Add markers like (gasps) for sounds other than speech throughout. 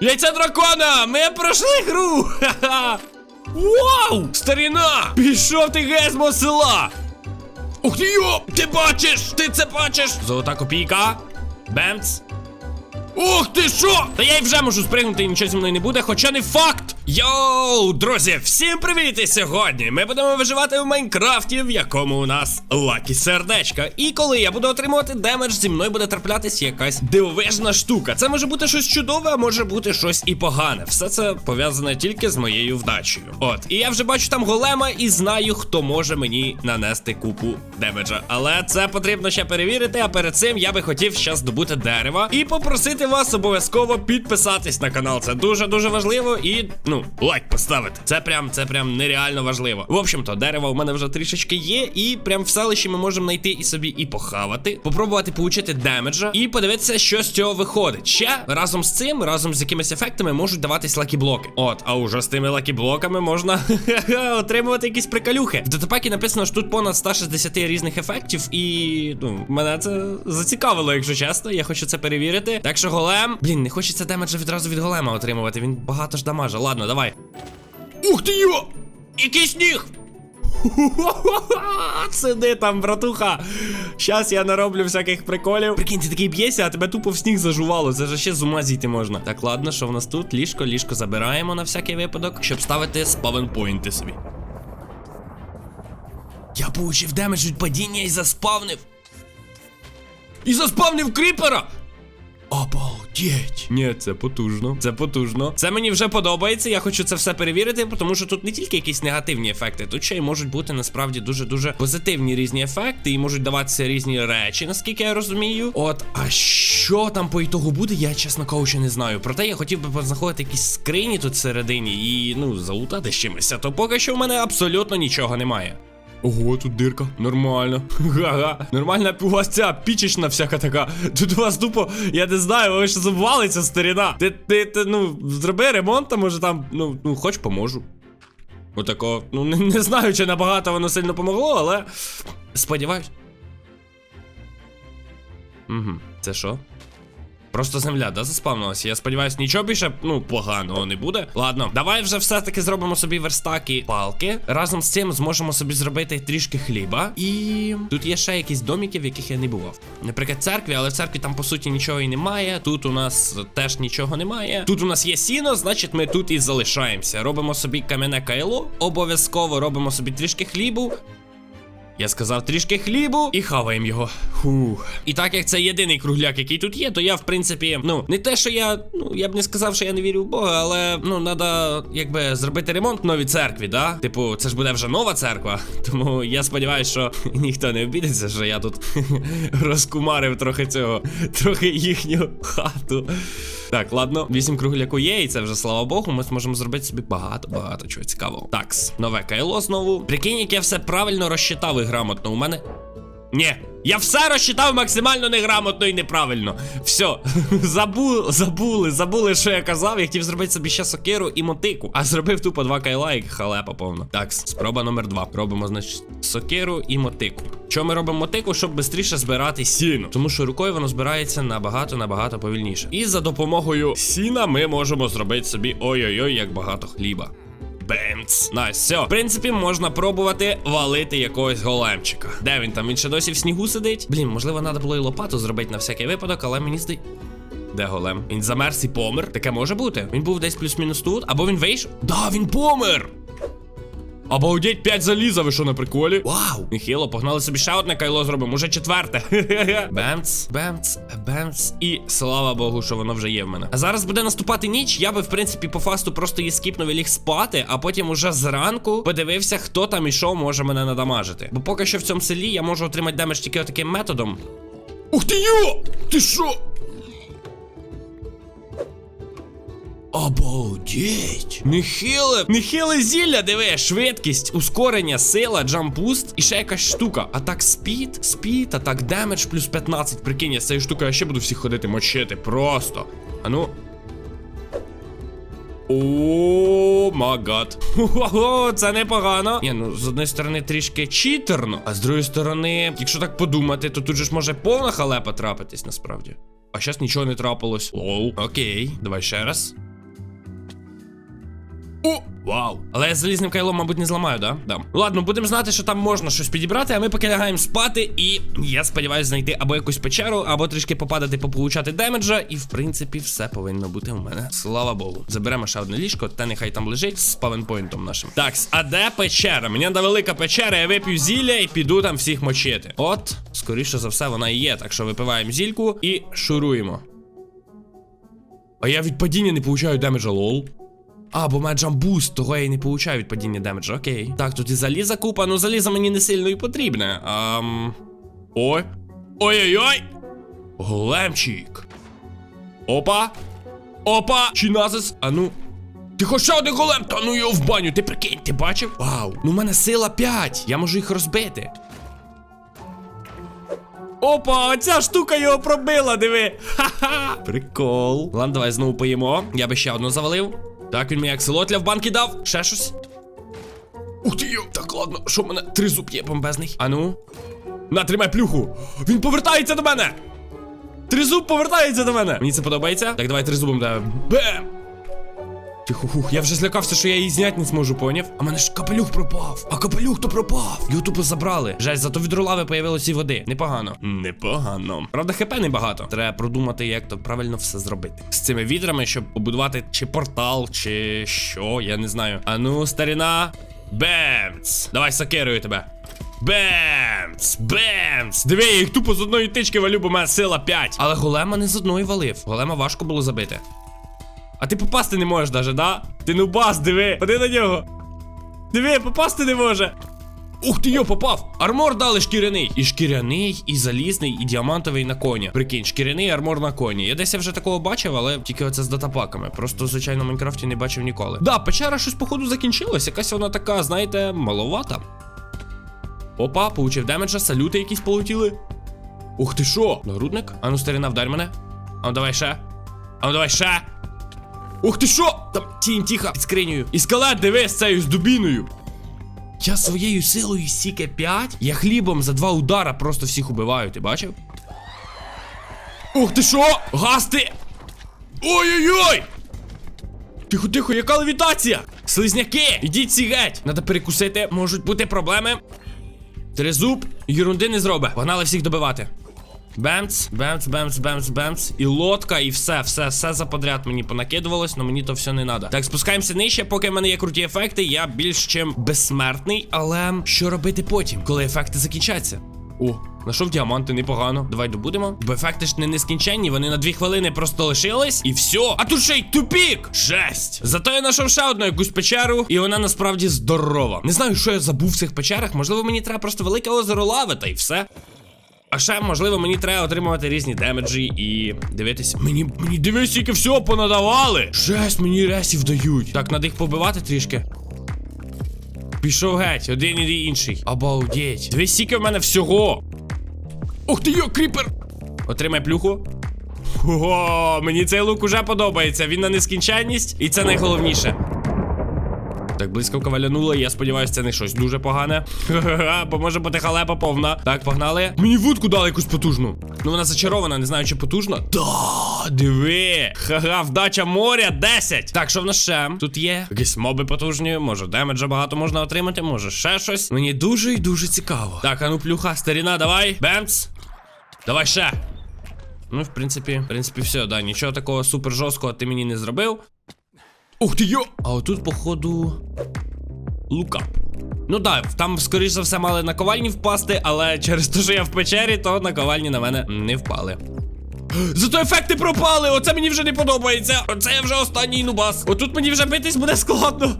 Яйця дракона! Ми пройшли гру! Ха-ха! Вау! Старіна! Пішов ти геть села! Ух ти йо! Ти бачиш! Ти це бачиш! Золота копійка. Бемц. Ух ти що! Та я й вже можу спригнути і нічого зі мною не буде, хоча не факт. Йоу, друзі, всім привіт! І сьогодні ми будемо виживати в Майнкрафті, в якому у нас лакі сердечка. І коли я буду отримувати демедж, зі мною буде траплятись якась дивовижна штука. Це може бути щось чудове, а може бути щось і погане. Все це пов'язане тільки з моєю вдачею. От, і я вже бачу там голема і знаю, хто може мені нанести купу демеджа. Але це потрібно ще перевірити. А перед цим я би хотів ще здобути дерева і попросити вас обов'язково підписатись на канал. Це дуже дуже важливо і ну лайк поставити. Це прям це прям нереально важливо. В общем-то, дерева у мене вже трішечки є, і прям в селищі ми можемо знайти і собі і похавати, попробувати получити демеджа і подивитися, що з цього виходить. Ще разом з цим, разом з якимись ефектами можуть даватись лакі-блоки. От, а уже з тими лакі-блоками можна отримувати якісь приколюхи. В датапакі написано, що тут понад 160 різних ефектів, і ну мене це зацікавило, якщо чесно. Я хочу це перевірити. Так що голем. Блін, не хочеться демеджа відразу від голема отримувати. Він багато ж дамаже. Ладно, давай. Ух ти йо! Який сніг! (laughs) Сиди там, братуха. Щас я нароблю всяких приколів. Прикинь, ти такий б'єшся, а тебе тупо в сніг зажувало. Це ж ще з ума зійти можна. Так, ладно, що в нас тут? Ліжко, ліжко забираємо на всякий випадок, щоб ставити спавенпойнти собі. Я получив демедж від падіння і заспавнив. І заспавнив кріпера! Обалдеть! Ні, це потужно. Це потужно. Це мені вже подобається. Я хочу це все перевірити, тому що тут не тільки якісь негативні ефекти, тут ще й можуть бути насправді дуже-дуже позитивні різні ефекти, і можуть даватися різні речі, наскільки я розумію. От, а що там по ітогу буде, я чесно кажучи, не знаю. Проте я хотів би познаходити якісь скрині тут всередині і ну залутати з чимось. То поки що в мене абсолютно нічого немає. Ого, тут дирка. Нормально. (laughs) Га-га. Нормальна у вас ця пічечна всяка така. Тут у вас тупо, я не знаю, ви що забувалися, старіна. Ти, ти, ти, ну, зроби ремонт, а може там, ну, ну, хоч поможу. Отако. Ну, не, не знаю, чи набагато воно сильно помогло, але. Сподіваюсь. Угу. Це що? Просто земля, да, заспавнилася. Я сподіваюся, нічого більше, ну, поганого не буде. Ладно, давай вже все-таки зробимо собі верстаки палки. Разом з цим зможемо собі зробити трішки хліба. І тут є ще якісь доміки, в яких я не бував. Наприклад, церкві, але в церкві там по суті нічого і немає. Тут у нас теж нічого немає. Тут у нас є сіно, значить ми тут і залишаємося. Робимо собі кам'яне кайло. Обов'язково робимо собі трішки хлібу. Я сказав трішки хлібу і хаваємо його. Фух. І так як це єдиний кругляк, який тут є, то я, в принципі, ну, не те, що я. Ну, я б не сказав, що я не вірю в Бога, але ну, треба, якби, зробити ремонт в новій церкві, да? Типу, це ж буде вже нова церква. (laughs) Тому я сподіваюся, що (laughs) ніхто не обідеться, що я тут (laughs) розкумарив трохи цього, трохи їхню хату. Так, ладно, вісім кругляку є, і це вже слава Богу, ми зможемо зробити собі багато-багато чого цікавого. Такс, нове кайло знову. Прикинь, як я все правильно розчитав і грамотно. У мене. Ні, я все розчитав максимально неграмотно і неправильно. Все, (laughs) забули, забули, забули, що я казав. Я хотів зробити собі ще сокиру і мотику, а зробив тупо два кайла і халепа повна. Так, спроба номер два. Робимо, значить, сокиру і мотику. Що ми робимо мотику, щоб швидше збирати сіно? Тому що рукою воно збирається набагато набагато повільніше. І за допомогою сіна ми можемо зробити собі ой-ой-ой, як багато хліба. Бемц. Найс, все. В принципі, можна пробувати валити якогось големчика. Де він там? Він ще досі в снігу сидить. Блін, можливо, треба було і лопату зробити на всякий випадок, але мені здається. Де голем? Він замерз і помер. Таке може бути. Він був десь плюс-мінус тут, або він вийшов. Да, він помер! Обалдеть, 5 заліза, ви що на приколі? Вау! Нехило, погнали собі ще одне кайло зробимо, уже четверте. (laughs) бемц, бемц, бемц. І слава Богу, що воно вже є в мене. А зараз буде наступати ніч. Я би, в принципі, по фасту просто її скіпнув і ліг спати, а потім уже зранку подивився, хто там ішов, може мене надамажити. Бо поки що в цьому селі я можу отримати демедж тільки таким методом. Ух ти йо! Ти що? Обалдеть! Нехиле, нехиле зілля, диви, швидкість, ускорення, сила, джампуст і ще якась штука. Атак спід, спід, атак демедж плюс 15. Прикинь, я з цією штукою ще буду всіх ходити мочити. Просто. А ну. О, магад. Ого, це непогано. Ні, ну з одної сторони трішки читерно, а з другої сторони, якщо так подумати, то тут же ж може повна халепа трапитись насправді. А зараз нічого не трапилось. Лоу. Окей, давай ще раз. О! Вау! Але я залізним кайлом, мабуть, не зламаю, да? Да. Ладно, будемо знати, що там можна щось підібрати, а ми поки лягаємо спати, і я сподіваюся знайти або якусь печеру, або трішки попадати, пополучати демеджа, і в принципі все повинно бути у мене. Слава Богу. Заберемо ще одне ліжко, те нехай там лежить з павенпойнтом нашим. Так, а де печера? Мені треба велика печера, я вип'ю зілля і піду там всіх мочити. От, скоріше за все, вона і є. Так що випиваємо зільку і шуруємо. А я від падіння не получаю демеджа, лол. А, бо має джамбуст, того я і не получаю від падіння демеджа, окей. Так, тут і заліза купа, ну заліза мені не сильно і потрібне. Ам... Ой. Ой-ой-ой! Големчик. Опа! Опа! Чиназис! А ну. Ти хоч ще один голем, та ну його в баню, ти прикинь, ти бачив? Вау! Ну в мене сила 5, я можу їх розбити. Опа, оця штука його пробила, диви. Ха-ха. Прикол. Ладно, давай знову поїмо. Я би ще одну завалив. Так, він мені акселотля в банки дав. Ще щось. Ух ти йо. Так, ладно, що в мене три зуб є бомбезний. Ану. На, тримай плюху. Він повертається до мене. Тризуб повертається до мене. Мені це подобається. Так, давай тризубом да. Бем! Тихо, хух, я вже злякався, що я її зняти не зможу, поняв? А мене ж капелюх пропав. А капелюх то пропав. Його тупо забрали. Жесть, зато від рулави появилось і води. Непогано. Непогано. Правда, хп небагато. Треба продумати, як то правильно все зробити. З цими відрами, щоб побудувати чи портал, чи що, я не знаю. А ну, старіна. Бемц! Давай сокерую тебе. Бемц! Бемц! Диви, я їх тупо з одної тички валю, бо мене сила 5. Але голема не з одної валив. Голема важко було забити. А ти попасти не можеш даже, да? Ти нубас, диви, ходи на нього. Диви, попасти не може. Ух ти йо, попав! Армор дали шкіряний. І шкіряний, і залізний, і діамантовий на коні. Прикинь, шкіряний армор на коні. Я десь я вже такого бачив, але тільки оце з датапаками. Просто, звичайно, в Майнкрафті не бачив ніколи. Да, печера щось, походу, закінчилась. Якась вона така, знаєте, маловата. Опа, получив демеджа, салюти якісь полетіли. Ух ти що? Нагрудник? Ану, старина, вдарь мене. Ану, давай ще. Ану, давай ще. Ух ти що? Там тінь тихо під скринею. І скелет диви з цією з дубіною. Я своєю силою сіке 5. Я хлібом за два удара просто всіх убиваю, ти бачив? Ух ти що? Гасти! Ой-ой-ой! Тихо, тихо, яка левітація? Слизняки! Ідіть всі геть! Надо перекусити, можуть бути проблеми. Трезуб ерунди не зробить. Погнали всіх добивати. Бемц, бемц, бемц, бемц, бемц. І лодка, і все, все, все заподряд мені понакидувалось, але мені то все не треба. Так, спускаємося нижче, поки в мене є круті ефекти, я більш чим безсмертний. Але що робити потім, коли ефекти закінчаться? О, знайшов діаманти, непогано. Давай добудемо. Бо ефекти ж не нескінченні, вони на дві хвилини просто лишились, і все. А тут ще й тупік! Жесть! Зато я знайшов ще одну якусь печеру, і вона насправді здорова. Не знаю, що я забув в цих печерах. Можливо, мені треба просто велике озеро лави, та й все. А ще, можливо, мені треба отримувати різні демеджі і дивитися. Мені мені дивись, скільки всього понадавали. Жесть, мені ресів дають. Так, надо їх побивати трішки. Пішов геть, один і інший. Обалдеть. Дивись, скільки в мене всього. Ух ти йо, кріпер! Отримай плюху. Ого, мені цей лук уже подобається. Він на нескінченність, і це найголовніше. Так, блискавка валянула, я сподіваюся, це не щось дуже погане. (laughs) Бо може бути халепа повна. Так, погнали. Мені вудку дали якусь потужну. Ну вона зачарована, не знаю, чи потужна. Да, диви. Ха-ха, вдача моря 10. Так, що в нас ще? Тут є якісь моби потужні, може демеджа багато можна отримати, може ще щось. Мені дуже і дуже цікаво. Так, а ну плюха, старіна, давай. Бемц. Давай ще. Ну, в принципі, в принципі, все, да, нічого такого супер жорсткого ти мені не зробив. Ух ти йо! А отут, походу. Лукап. Ну так, там, скоріш за все, мали наковальні впасти, але через те, що я в печері, то наковальні на мене не впали. Зато ефекти пропали! Оце мені вже не подобається! Оце я вже останній нубас. Отут мені вже битись буде складно.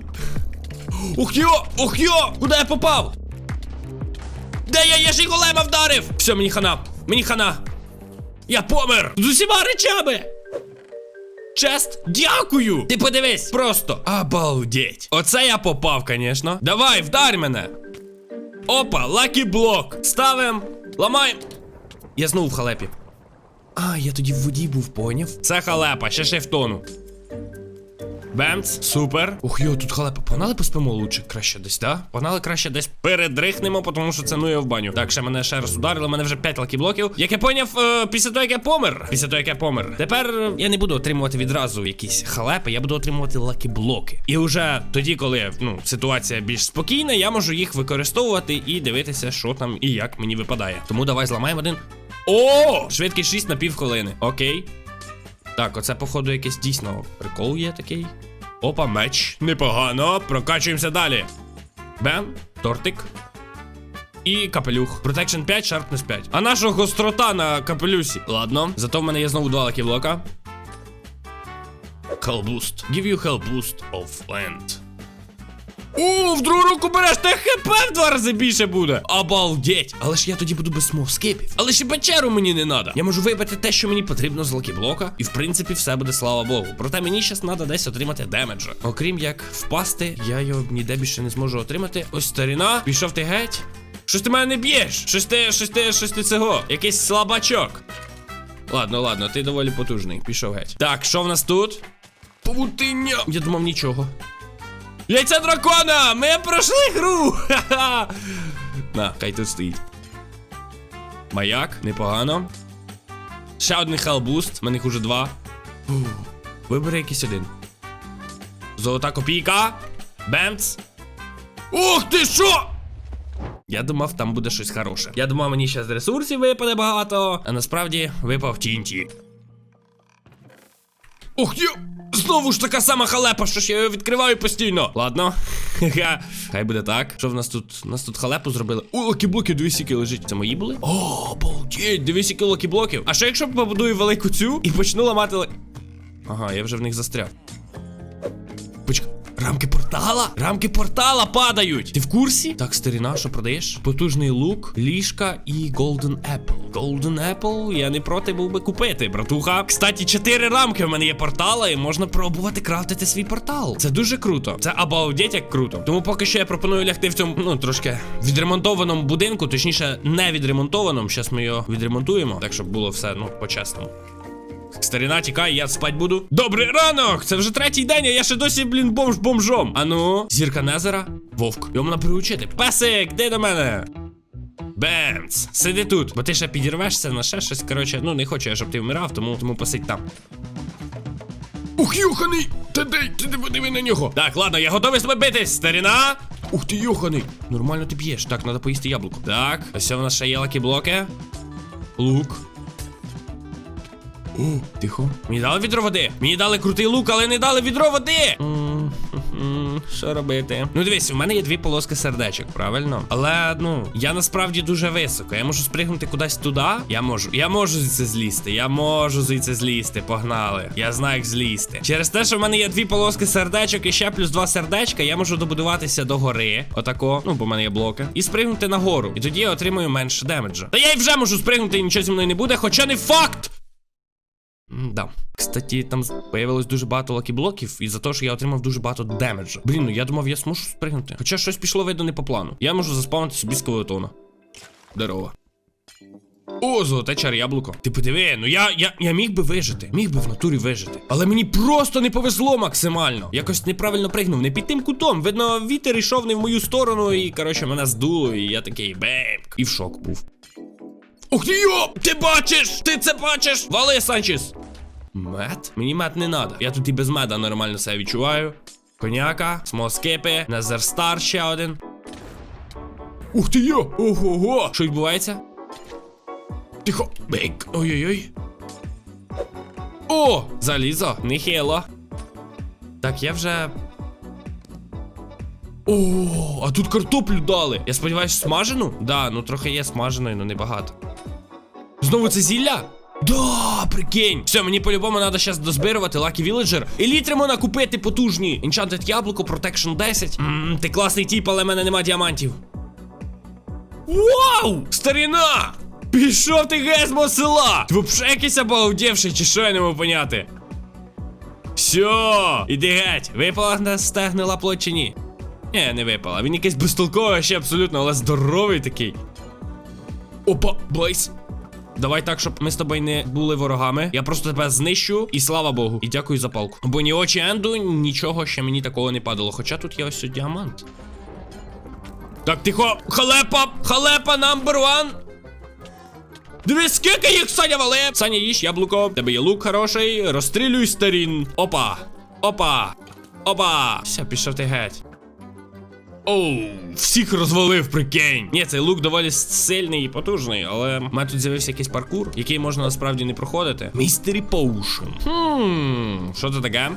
Ух йо! Ух йо! Куди я попав? Де я? Я ж і голема вдарив! Все, мені хана! Мені хана! Я помер! З усіма речами! Чест, дякую! Ти подивись, просто обалдеть. Оце я попав, звісно. Давай, вдарь мене. Опа, лакі блок. Ставим, ламаємо. Я знову в халепі. А, я тоді в воді був, поняв. Це халепа, ще втону. Бемц, супер. Ух, йо, тут халепа. Погнали поспимо лучше краще десь, да? Погнали краще десь передрихнемо, тому що це ну я в баню. Так, ще мене ще раз ударили, мене вже 5 лакіблоків. Як я поняв, е, після того, як я помер. Після того, як я помер. Тепер е, я не буду отримувати відразу якісь халепи, я буду отримувати лакіблоки. І вже тоді, коли ну, ситуація більш спокійна, я можу їх використовувати і дивитися, що там і як мені випадає. Тому давай зламаємо один. О! Швидкість 6 на півхвилини. Окей. Так, оце, походу, якийсь дійсно прикол є такий. Опа, меч. Непогано. Прокачуємося далі. Бен, тортик. І капелюх. Protection 5, Sharpness 5. А наша гострота на капелюсі. Ладно, зато в мене є знову два лаківлока. блока. Hellboost. Give you hellboost of land. О, в другу руку береш, та хп в два рази більше буде. Обалдеть. Але ж я тоді буду без смовскипів. Але ще печеру мені не треба. Я можу вибити те, що мені потрібно з лакіблока, і в принципі все буде слава Богу. Проте мені зараз треба десь отримати демеджа. Окрім як впасти, я його ніде більше не зможу отримати. Ось старіна, пішов ти геть. Щось ти мене не б'єш. Щось ти, щось ти, щось ти цього. Якийсь слабачок. Ладно, ладно, ти доволі потужний. Пішов геть. Так, що в нас тут? Павутиння. Я думав нічого. Яйця дракона! Ми пройшли гру! Ха-ха! На, хай тут стоїть. Маяк, непогано. Ще один хелбуст, в мене їх уже два. Вибери якийсь один. Золота копійка. Бемц. Ух ти що! Я думав, там буде щось хороше. Я думав, мені ще з ресурсів випаде багато, а насправді випав тінті. Ух йо! Знову ж така сама халепа, що ж я відкриваю постійно. Ладно. (laughs) Хай буде так. Що в нас тут? У нас тут халепу зробили. О, лакіблоки, дві сіки лежить. Це мої були? О, обалдеть, дві сіки лакіблоків. А що якщо побудую велику цю і почну ламати ла... Ага, я вже в них застряв. Рамки портала? Рамки портала падають. Ти в курсі? Так, старіна, що продаєш? Потужний лук, ліжка і Golden Apple. Golden Apple я не проти був би купити, братуха. Кстати, чотири рамки в мене є портала, і можна пробувати крафтити свій портал. Це дуже круто. Це обалдеть як круто. Тому поки що я пропоную лягти в цьому, ну, трошки відремонтованому будинку, точніше, не відремонтованому. Щас ми його відремонтуємо, так щоб було все, ну, по-чесному. Старина, тікай, я спать буду. Добрий ранок! Це вже третій день, а я ще досі, блін, бомж бомжом. Ану, зірка Незера, вовк. Йому на приучити. Песик, де до мене? Бемц, сиди тут, бо ти ще підірвешся на ще щось. Коротше, ну не хочу я, щоб ти вмирав, тому, тому посидь там. Ух, юханий! Та дай, ти не подиви на нього. Так, ладно, я готовий з тобою битись, старина. Ух ти, юханий. Нормально ти б'єш. Так, треба поїсти яблуко. Так, ось у нас ще є лакі-блоки. Лук. О, тихо. Мені дали відро води. Мені дали крутий лук, але не дали відро води. (laughs) Що робити? Ну дивись, у мене є дві полоски сердечок, правильно? Але ну, я насправді дуже високо. Я можу спригнути кудись туди. Я можу. Я можу звідси злізти. Я можу звідси злізти. Погнали. Я знаю, як злізти. Через те, що в мене є дві полоски сердечок і ще плюс два сердечка, я можу добудуватися до гори. Отако. Ну, бо в мене є блоки. І спригнути нагору. І тоді я отримую менше демеджа. Та я й вже можу спригнути і нічого зі мною не буде, хоча не факт. Да. Кстати, там появилось дуже багато лакіблоків, і за те, що я отримав дуже багато демеджа. Блін, ну я думав, я зможу спригнути. Хоча щось пішло видно не по плану. Я можу заспавнити собі скелетона. Здорово. О, золоте чар яблуко. Ти подиви, ну я, я, я міг би вижити, міг би в натурі вижити. Але мені просто не повезло максимально. Якось неправильно пригнув, не під тим кутом. Видно, вітер йшов не в мою сторону, і коротше мене здуло, і я такий бемк. І в шок був. Ух ти йо! Ти бачиш! Ти це бачиш! Вали, Санчес! Мед? Мені мед не надо. Я тут і без меда нормально себе відчуваю. Коняка, смоскипи, Незерстар ще один. Ух ти йо! Ого-го! Що відбувається? Тихо! Бейк! Ой-ой-ой. О! Залізо! Нехило. Так, я вже. О, а тут картоплю дали. Я сподіваюся, смажену? Да, ну трохи є смаженою, але небагато. Знову це зілля? Да, прикинь. Все, мені по-любому треба зараз дозбирувати Lucky Villager. Елітри можна купити потужні. Enchanted яблуко, Protection 10. Ммм, ти класний тіп, але в мене нема діамантів. Вау! Старіна! Пішов ти геть з мого села! Ти взагалі якийсь обалдівший, чи що я не можу поняти? Все, іди геть. Випала на стегнила плоть чи ні? Ні, не випала. Він якийсь безтолковий ще абсолютно, але здоровий такий. Опа, Блейс. Давай так, щоб ми з тобою не були ворогами. Я просто тебе знищу і слава Богу. І дякую за палку. Бо ні очі Енду, нічого ще мені такого не падало. Хоча тут є ось діамант. Так, тихо, халепа, халепа number one. Дивись, скільки їх Саня вали! Саня, їж яблуко, тебе є лук хороший, розстрілюй старін. Опа! Опа! Опа! Все, пішов ти геть. Оу, всіх розвалив, прикинь. Ні, цей лук доволі сильний і потужний, але в мене тут з'явився якийсь паркур, який можна насправді не проходити. Містері Поушн. Хм, що це таке?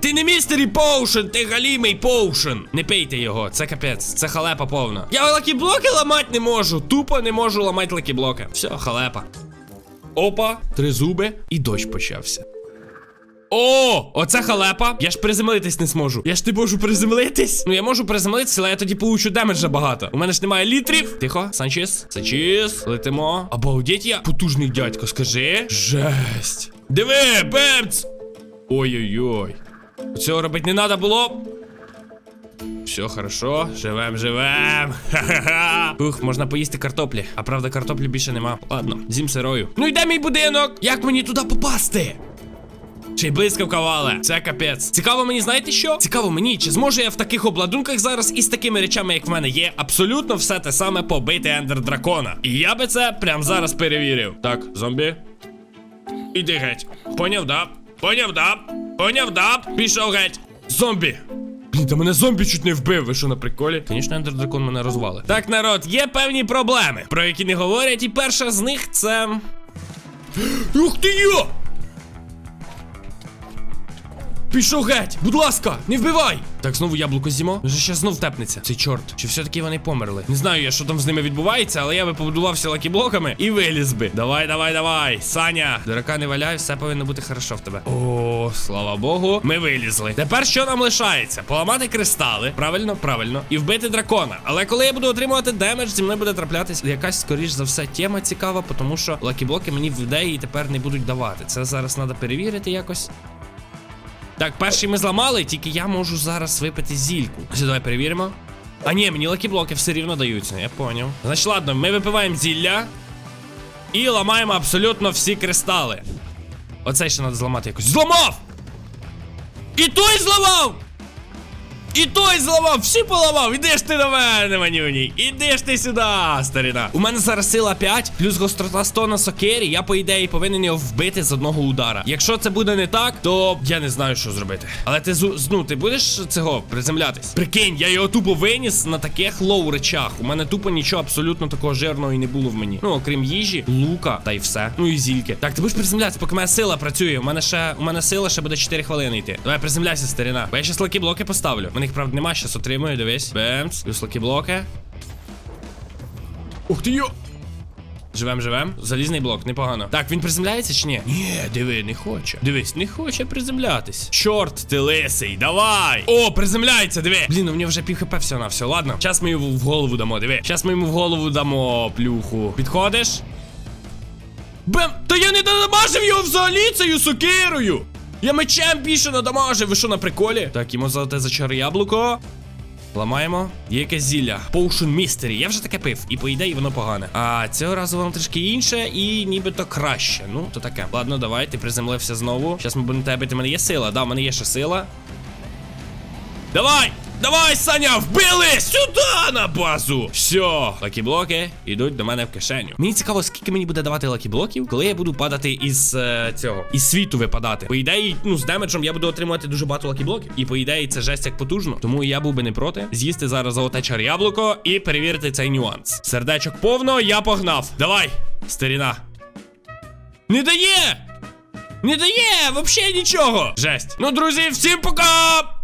Ти не містері Поушен, ти галімий Поушен. Не пийте його, це капець, це халепа повна. Я лакіблоки ламати не можу. Тупо не можу ламати лакіблоки. Все, халепа. Опа, три зуби, і дощ почався. О, оце халепа. Я ж приземлитись не зможу. Я ж не можу приземлитись. Ну я можу приземлитися, але я тоді получу демеджа багато. У мене ж немає літрів. Тихо, Санчес, Санчес, летимо. Обалдеть я. Потужний дядько, скажи. Жесть. Диви, бемц. Ой-ой-ой. Цього робити не треба було. Все хорошо, живем, живем. Ха-ха-ха. Ух, можна поїсти картоплі. А правда, картоплі більше нема. Ладно, зім сирою. Ну йде мій будинок. Як мені туди попасти? Чи блискавка вале. Це капець. Цікаво мені, знаєте що? Цікаво мені, чи зможу я в таких обладунках зараз із такими речами, як в мене є, абсолютно все те саме побити ендер дракона. І я би це прямо зараз перевірив. Так, зомбі. Іди геть. Поняв, да? Поняв, да? Поняв, да? Пішов геть. Зомбі. Блін, та мене зомбі чуть не вбив. Ви що на приколі? Звісно, ендер дракон мене розвали. Так, народ, є певні проблеми, про які не говорять, і перша з них це. (gasps) Ух ти йо! Пішов геть! Будь ласка, не вбивай! Так, знову яблуко з'їмо. Вже ще знов тепнеться. Цей чорт. Чи все-таки вони померли? Не знаю я, що там з ними відбувається, але я би побудувався лакіблоками і виліз би. Давай, давай, давай. Саня. Дурака не валяй, все повинно бути хорошо в тебе. О, слава Богу, ми вилізли. Тепер що нам лишається? Поламати кристали. Правильно, правильно. І вбити дракона. Але коли я буду отримувати демедж, зі мною буде траплятись якась, скоріш за все, тема цікава, тому що лакіблоки мені в ідеї тепер не будуть давати. Це зараз треба перевірити якось. Так, перший ми зламали, тільки я можу зараз випити зільку. Давай перевіримо. А ні, мені лакіблоки все рівно даються, я поняв. Значить, ладно, ми випиваємо зілля і ламаємо абсолютно всі кристали. Оце ще треба зламати якось. Зламав! І той зламав! І той зламав, всі поламав. Іди ж ти до мене, манюній. Іди ж ти сюди, старина. У мене зараз сила 5, плюс гострота 100 на сокері. Я, по ідеї, повинен його вбити з одного удара. Якщо це буде не так, то я не знаю, що зробити. Але ти ну, ти будеш цього приземлятись? Прикинь, я його тупо виніс на таких лоу речах. У мене тупо нічого абсолютно такого жирного і не було в мені. Ну, окрім їжі, лука та й все. Ну і зільки. Так, ти будеш приземлятися, поки моя сила працює. У мене ще у мене сила ще буде 4 хвилини йти. Давай приземляйся, старина. Бо я щас лакі блоки поставлю. У них, правда, нема, щас отримую, дивись. Бемс, плюс лакі блоки. Ух ти йо! Живем, живем. Залізний блок, непогано. Так, він приземляється чи ні? Ні, диви, не хоче. Дивись, не хоче приземлятись. Чорт, ти лисий, давай! О, приземляється, диви. Блін, у нього вже пів хп все на все. Ладно. Зараз ми йому в голову дамо, диви. Зараз ми йому в голову дамо плюху. Підходиш? Бем! Та я не надамажив його взагалі цією сокирою! Я мечем більше надамажив, ви що на приколі? Так, йому золоте зачар яблуко. Ламаємо. Є якесь зілля. Potion Mystery. Я вже таке пив. І по ідеї воно погане. А цього разу воно трішки інше і нібито краще. Ну, то таке. Ладно, давай, ти приземлився знову. Зараз ми будемо тебе. У мене є сила. Да, в мене є ще сила. Давай! Давай, Саня, вбили! Сюди на базу! Все, лакіблоки йдуть до мене в кишеню. Мені цікаво, скільки мені буде давати лакіблоків, коли я буду падати із е, цього, із світу випадати. По ідеї, ну з демеджем я буду отримувати дуже багато лакіблоків. І по ідеї, це жесть як потужно. Тому я був би не проти з'їсти зараз золоте чар яблуко і перевірити цей нюанс. Сердечок повно, я погнав. Давай, старіна. Не дає! Не дає! Вообще нічого! Жесть. Ну, друзі, всім пока!